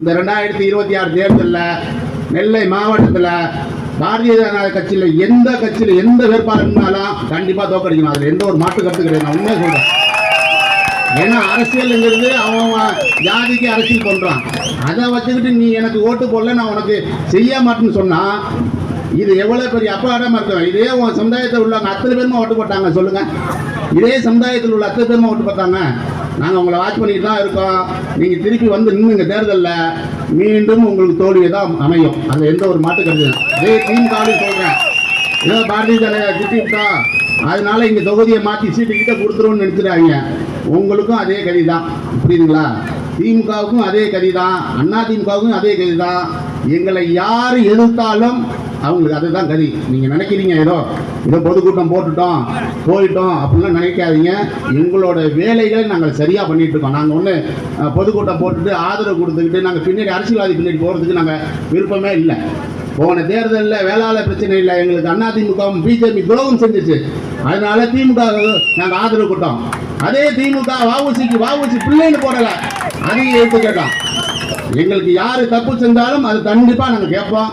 இந்த ரெண்டாயிரத்தி இருபத்தி ஆறு தேர்தலில் நெல்லை மாவட்டத்தில் பாரதிய ஜனதா கட்சியில் எந்த கட்சியில் எந்த வேட்பாளர் இருந்தாலும் கண்டிப்பாக தோக்கடிக்கணும் அதில் எந்த ஒரு மாற்று கருத்து கிடையாது. நான் உண்மையை சொல்கிறேன் ஏன்னா அரசியலுங்கிறது அவன் அவன் ஜாதிக்கு அரசியல் பண்ணுறான் அதை வச்சுக்கிட்டு நீ எனக்கு ஓட்டு போடல நான் உனக்கு செய்ய மாட்டேன்னு சொன்னால் இது எவ்வளோ பெரிய அப்பாடமாக இருக்கும் இதே உன் சமுதாயத்தில் உள்ளவங்க அத்தனை பேருமா ஓட்டு போட்டாங்க சொல்லுங்கள் இதே சமுதாயத்தில் உள்ள அத்தனை பேருமா ஓட்டு போட்டாங்க. நாங்கள் உங்களை வாட்ச் பண்ணிட்டு தான் இருக்கோம். நீங்கள் திருப்பி வந்து நின்றுங்க தேர்தலில் மீண்டும் உங்களுக்கு தோல்வியை தான் அமையும். அது எந்த ஒரு மாட்டு கருது இதே திமுக சொல்கிறேன் ஏதோ பாரதிய ஜனதா திட்டிவிட்டா அதனால இங்கே தொகுதியை மாற்றி சீட்டு கிட்ட கொடுத்துருவோம்னு நினச்சிடாங்க உங்களுக்கும் அதே கதி தான் புரியுதுங்களா? திமுகவுக்கும் அதே கதி தான் அண்ணா அதே கதி தான் எங்களை யார் எதிர்த்தாலும் அவங்களுக்கு அதுதான் கதி. நீங்க நினைக்கிறீங்க ஏதோ ஏதோ பொதுக்கூட்டம் போட்டுட்டோம் போயிட்டோம் அப்படிலாம் நினைக்காதீங்க. எங்களோட வேலைகளை நாங்கள் சரியா பண்ணிட்டு இருக்கோம். நாங்கள் ஒன்று பொதுக்கூட்டம் போட்டுட்டு ஆதரவு கொடுத்துக்கிட்டு நாங்கள் பின்னாடி அரசியல்வாதி பின்னாடி போகிறதுக்கு நாங்கள் விருப்பமே இல்லை. போன தேர்தலில் வேளாளர் பிரச்சனை இல்லை. எங்களுக்கு அண்ணா திமுகவும் பிஜேபி துரோகம் செஞ்சுச்சு. அதனால திமுக நாங்கள் ஆதரவு கொடுத்தோம். அதே திமுக வாவுசிக்கு வாவுசி பிள்ளைன்னு போடல. அதையும் எடுத்து கேட்டோம் எங்களுக்கு யாரு தப்பு செஞ்சாலும் அது கண்டிப்பாக நாங்கள் கேட்போம்.